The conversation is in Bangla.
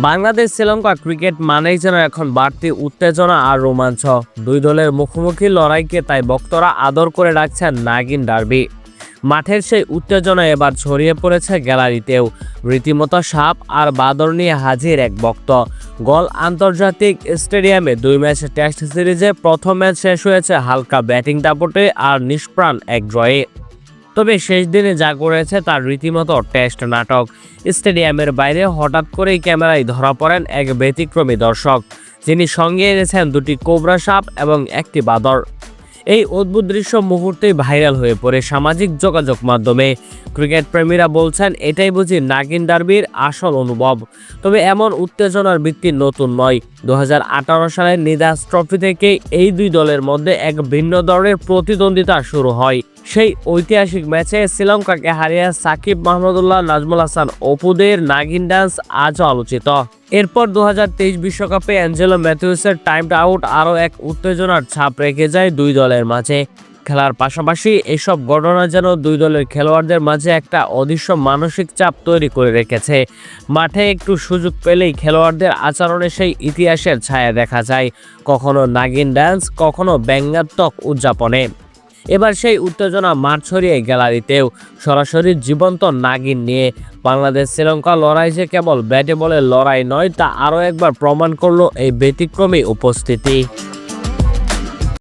বাংলাদেশ শ্রীলঙ্কা ক্রিকেট মানেই যেন এখন বাড়তি উত্তেজনা আর রোমাঞ্চ। দুই দলের মুখোমুখি লড়াইকে তাই বক্তরা আদর করে রাখছেন নাগিন ডার্বি। মাঠের সেই উত্তেজনা এবার ছড়িয়ে পড়েছে গ্যালারিতেও। রীতিমতো সাপ আর বাদর নিয়ে হাজির এক বক্ত। গল আন্তর্জাতিক স্টেডিয়ামে দুই ম্যাচ টেস্ট সিরিজে প্রথম ম্যাচ শেষ হয়েছে হালকা ব্যাটিং দাপটে আর নিষ্প্রাণ এক ড্রয়ে তবে শেষ দিনে যা করেছে তার রীতিমতো টেস্ট নাটক। স্টেডিয়ামের বাইরে হঠাৎ করেই ক্যামেরায় ধরা পড়েন এক ব্যতিক্রমী দর্শক, যিনি সঙ্গে এনেছেন দুটি কোবরা সাপ এবং একটি বাদর। এই অদ্ভুত দৃশ্য মুহূর্তেই ভাইরাল হয়ে পড়ে সামাজিক যোগাযোগ মাধ্যমে। ক্রিকেট প্রেমীরা বলছেন, এটাই বুঝি নাগিন ডার্বির আসল অনুভব। তবে এমন উত্তেজনার ভিত্তি নতুন নয়। দু সালের নিদাস ট্রফি থেকে এই দুই দলের মধ্যে এক ভিন্ন ধরনের প্রতিদ্বন্দ্বিতা শুরু হয়। সেই ঐতিহাসিক ম্যাচে শ্রীলঙ্কাকে হারিয়ে সাকিব মাহমুদুল্লাহ নাজমুল হাসান, অপুদের নাগিন ডান্স আজও আলোচিত। এরপর দু বিশ্বকাপে অ্যাঞ্জেলো ম্যাথিউসের টাইম আউট আরও এক উত্তেজনার ছাপ রেখে যায় দুই দলের মাঝে। খেলার পাশাপাশি এসব ঘটনা যেন দুই দলের খেলোয়াড়দের মাঝে একটা অদৃশ্য মানসিক চাপ তৈরি করে রেখেছে। মাঠে একটু সুযোগ পেলেই খেলোয়াড়দের আচরণে সেই ইতিহাসের ছায়া দেখা যায়। কখনো নাগিন ডান্স, কখনো ব্যঙ্গাত্মক উদযাপনে। এবার সেই উত্তেজনা মাঠ ছড়িয়ে গ্যালারিতেও সরাসরি জীবন্ত নাগিন নিয়ে বাংলাদেশ শ্রীলঙ্কা লড়াই যে কেবল ব্যাটে বলে লড়াই নয়, তা আরও একবার প্রমাণ করল এই ব্যতিক্রমী উপস্থিতি।